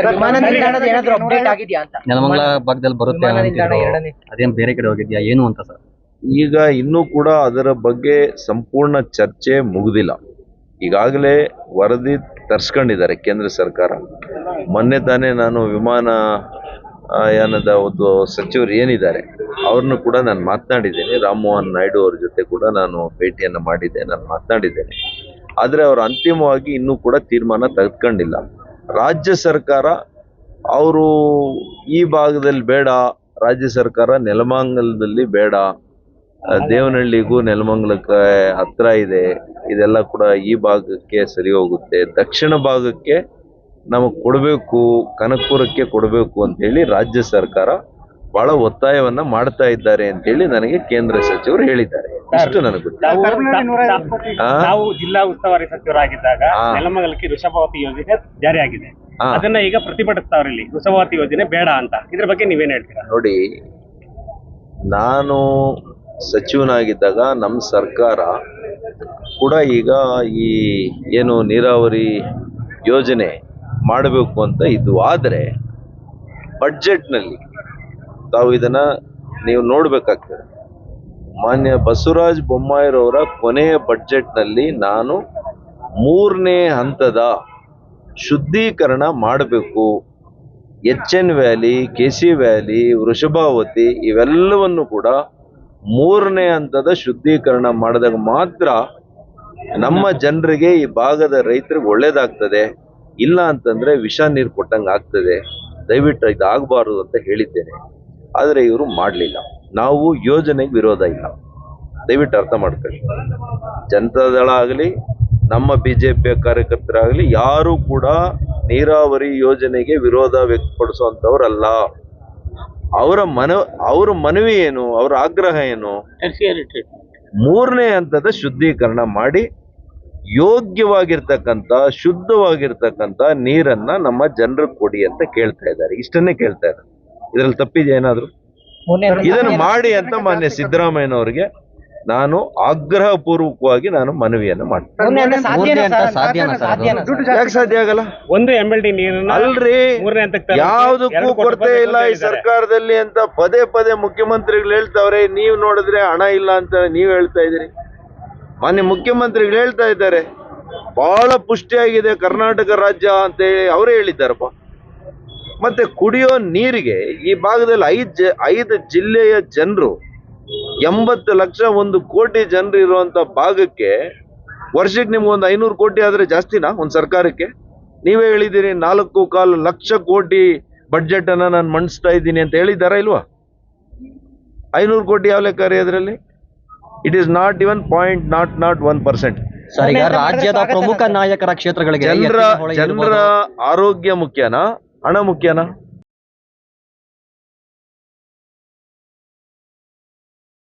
Sir ವಿಮಾನ ನಿಲ್ದಾಣದ ಏನಾದ್ರು ಅಪ್ಡೇಟ್ ಆಗಿದೆಯಾ ಅಂತ? ನೆಲಮಂಗಲ ಭಾಗದಲ್ಲಿ ಬರುತ್ತೆ ವಿಮಾನ ನಿಲ್ದಾಣ ಅಂತಿದ್ರು. ಎರಡನೇ. ಅದೇನ್ ಬೇರೆ ಕಡೆ ಹೋಗಿದ್ಯಾ ಏನು ಅಂತ ಸರ್? ಈಗ ಇನ್ನೂ ಕೂಡ ಅದರ ಬಗ್ಗೆ ಸಂಪೂರ್ಣ ಚರ್ಚೆ ಮುಗಿದಿಲ್ಲ. ಈಗಾಗಲೇ ವರದಿ ತರ್ಸ್ಕೊಂಡಿದ್ದಾರೆ ಕೇಂದ್ರ ಸರ್ಕಾರ. ಮೊನ್ನೆ ತಾನೇ ನಾನು ವಿಮಾನ ಆ, ಯಾನದ ಒಂದು ಸಚಿವರು ಏನಿದ್ದಾರೆ ಅವ್ರನ್ನು ಕೂಡ ನಾನು ಮಾತನಾಡಿದ್ದೇನೆ. ರಾಮಮೋಹನ್ ನಾಯ್ಡು ಅವ್ರ ಜೊತೆ ಕೂಡ ನಾನು ಭೇಟಿಯನ್ನು ಮಾಡಿದ್ದೆ ನಾನು ಮಾತನಾಡಿದ್ದೇನೆ. ಆದರೆ ಅವರು ಅಂತಿಮವಾಗಿ ಇನ್ನೂ ಕೂಡ ತೀರ್ಮಾನ ತೆಗೆದುಕೊಂಡಿಲ್ಲ. ರಾಜ್ಯ ಸರ್ಕಾರ, ಅವರು ಈ ಭಾಗದಲ್ಲಿ ಬೇಡ, ರಾಜ್ಯ ಸರ್ಕಾರ ನೆಲಮಂಗಲದಲ್ಲಿ ಬೇಡ ದೇವನಹಳ್ಳಿಗೂ ನೆಲಮಂಗಲಕ್ಕೆ ಹತ್ರ ಇದೆ, ಇದೆಲ್ಲ ಕೂಡ ಈ ಭಾಗಕ್ಕೆ ಸರಿ ಹೋಗುತ್ತೆ. ದಕ್ಷಿಣ ಭಾಗಕ್ಕೆ ನಮಗೆ ಕೊಡಬೇಕು, ಕನಕಪುರಕ್ಕೆ ಕೊಡಬೇಕು ಅಂತೇಳಿ ರಾಜ್ಯ ಸರ್ಕಾರ ಬಹಳ ಒತ್ತಾಯವನ್ನು ಮಾಡ್ತಾ ಇದ್ದಾರೆ ಅಂತೇಳಿ ನನಗೆ ಕೇಂದ್ರ ಸಚಿವರು ಹೇಳಿದ್ದಾರೆ. ಇಷ್ಟು ನನಗೆ ಗೊತ್ತು. ತಾವು ಜಿಲ್ಲಾ ಉಸ್ತುವಾರಿ ಸಚಿವರಾಗಿದ್ದಾಗ ನೆಲಮಗಲಕ್ಕೆ ವೃಷಭಾವತಿ ಯೋಜನೆ ಜಾರಿಯಾಗಿದೆ. ಅದನ್ನ ಈಗ ಪ್ರತಿಭಟಿಸ್ತಾವ್ರಿ ಇಲ್ಲಿ. ವೃಷಭಾವತಿ ಯೋಜನೆ ಬೇಡ ಅಂತ. ಇದ್ರ ಬಗ್ಗೆ ನೀವೇನ್ ಹೇಳ್ತೀರಾ? ನೋಡಿ ನಾನು ಸಚಿವನಾಗಿದ್ದಾಗ ನಮ್ಮ ಸರ್ಕಾರ ಕೂಡ ಈಗ ಈ ಏನು ನೀರಾವರಿ ಯೋಜನೆ ಮಾಡಬೇಕು ಅಂತ ಇದು ಆದರೆ ಬಡ್ಜೆಟ್ನಲ್ಲಿ ತಾವು ಇದನ್ನ ನೀವು ನೋಡಬೇಕಾಗ್ತದೆ. ಮಾನ್ಯ ಬಸವರಾಜ ಬೊಮ್ಮಾಯಿರವರ ಕೊನೆಯ ಬಡ್ಜೆಟ್ನಲ್ಲಿ ನಾನು ಮೂರನೇ ಹಂತದ ಶುದ್ಧೀಕರಣ ಮಾಡಬೇಕು. H N valley, K C valley, Vrishabhavathi ಇವೆಲ್ಲವನ್ನು ಕೂಡ ಮೂರನೇ ಹಂತದ ಶುದ್ಧೀಕರಣ ಮಾಡಿದಾಗ ಮಾತ್ರ ನಮ್ಮ ಜನರಿಗೆ ಈ ಭಾಗದ ರೈತರಿಗೆ ಒಳ್ಳೇದಾಗ್ತದೆ. ಇಲ್ಲ ಅಂತಂದ್ರೆ ವಿಷ ನೀರು ಕೊಟ್ಟಂಗೆ ಆಗ್ತದೆ. ದಯವಿಟ್ಟು ಇದು ಆಗಬಾರ್ದು ಅಂತ ಹೇಳಿದ್ದೇನೆ. ಆದರೆ ಇವರು ಮಾಡಲಿಲ್ಲ. ನಾವು ಯೋಜನೆಗೆ ವಿರೋಧ ಇಲ್ಲ. ದಯವಿಟ್ಟು ಅರ್ಥ ಮಾಡ್ಕೊಳ್ಳಿ. ಜನತಾದಳ ಆಗಲಿ ನಮ್ಮ ಬಿ ಜೆ ಪಿಯ ಕಾರ್ಯಕರ್ತರಾಗಲಿ ಯಾರೂ ಕೂಡ ನೀರಾವರಿ ಯೋಜನೆಗೆ ವಿರೋಧ ವ್ಯಕ್ತಪಡಿಸುವಂಥವ್ರಲ್ಲ. ಅವರ ಮನ ಅವರ ಮನವಿ ಏನು ಅವರ ಆಗ್ರಹ ಏನು? ಮೂರನೇ ಹಂತದ ಶುದ್ಧೀಕರಣ ಮಾಡಿ ಯೋಗ್ಯವಾಗಿರ್ತಕ್ಕಂಥ ಶುದ್ಧವಾಗಿರ್ತಕ್ಕಂಥ ನೀರನ್ನ ನಮ್ಮ ಜನರಿಗೆ ಕೊಡಿ ಅಂತ ಕೇಳ್ತಾ ಇದ್ದಾರೆ. ಇಷ್ಟನ್ನೇ ಕೇಳ್ತಾ ಇದ್ದಾರೆ. ಇದರಲ್ಲಿ ತಪ್ಪಿದೆ ಏನಾದ್ರು? ಇದನ್ನು ಮಾಡಿ ಅಂತ ಮಾನ್ಯ ಸಿದ್ದರಾಮಯ್ಯನವರಿಗೆ ನಾನು ಆಗ್ರಹ ಪೂರ್ವಕವಾಗಿ ನಾನು ಮನವಿಯನ್ನು ಮಾಡ್ತೇನೆ? ಯಾಕೆ ಸಾಧ್ಯ ಆಗಲ್ಲ? ಒಂದು ಎಂ ಎಲ್ ಡಿ ನೀರನ್ನ ಅಲ್ರಿ ಮೂರನೇ ಹಂತಕ್ಕೆ ಯಾವುದಕ್ಕೂ ಕೊರತೆ ಇಲ್ಲ ಈ ಸರ್ಕಾರದಲ್ಲಿ ಅಂತ ಪದೇ ಪದೇ ಮುಖ್ಯಮಂತ್ರಿಗಳು ಹೇಳ್ತಾವ್ರೆ ನೀವು ನೋಡಿದ್ರೆ ಹಣ ಇಲ್ಲ ಅಂತ ನೀವು ಹೇಳ್ತಾ ಇದ್ದೀರಿ. ಮಾನ್ಯ ಮುಖ್ಯಮಂತ್ರಿಗಳು ಹೇಳ್ತಾ ಇದ್ದಾರೆ ಬಹಳ ಪುಷ್ಟಿಯಾಗಿದೆ ಕರ್ನಾಟಕ ರಾಜ್ಯ ಅಂತ ಹೇಳಿ ಅವರೇ ಹೇಳಿದ್ದಾರಪ್ಪ. ಮತ್ತೆ ಕುಡಿಯೋ ನೀರಿಗೆ ಈ ಭಾಗದಲ್ಲಿ ಐದು ಜ ಐದು ಜಿಲ್ಲೆಯ ಜನರು ಎಂಬತ್ತು ಲಕ್ಷ ಒಂದು ಕೋಟಿ ಜನರು ಇರುವಂತ ಭಾಗಕ್ಕೆ ವರ್ಷಕ್ಕೆ ನಿಮ್ಗೆ ಒಂದು ಐನೂರು ಕೋಟಿ ಆದ್ರೆ ಜಾಸ್ತಿನಾ ಒಂದು ಸರ್ಕಾರಕ್ಕೆ? ನೀವೇ ಹೇಳಿದ್ದೀರಿ ನಾಲ್ಕು ಕಾಲು ಲಕ್ಷ ಕೋಟಿ ಬಡ್ಜೆಟ್ ಅನ್ನ ನಾನು ಮಂಡಿಸ್ತಾ ಇದ್ದೀನಿ ಅಂತ ಹೇಳಿದ್ದಾರಾ ಇಲ್ವಾ? ಐನೂರು ಕೋಟಿ ಯಾವ ಲೆಕ್ಕ ರೀ ಅದರಲ್ಲಿ? It is not even point not not one percent ರಾಜ್ಯದ ಪ್ರಮುಖ? ನಾಯಕರ ಕ್ಷೇತ್ರಗಳಿಗೆ ಜನರ ಜನರ ಆರೋಗ್ಯ ಮುಖ್ಯನಾ? ಹಣ ಮುಖ್ಯನಾ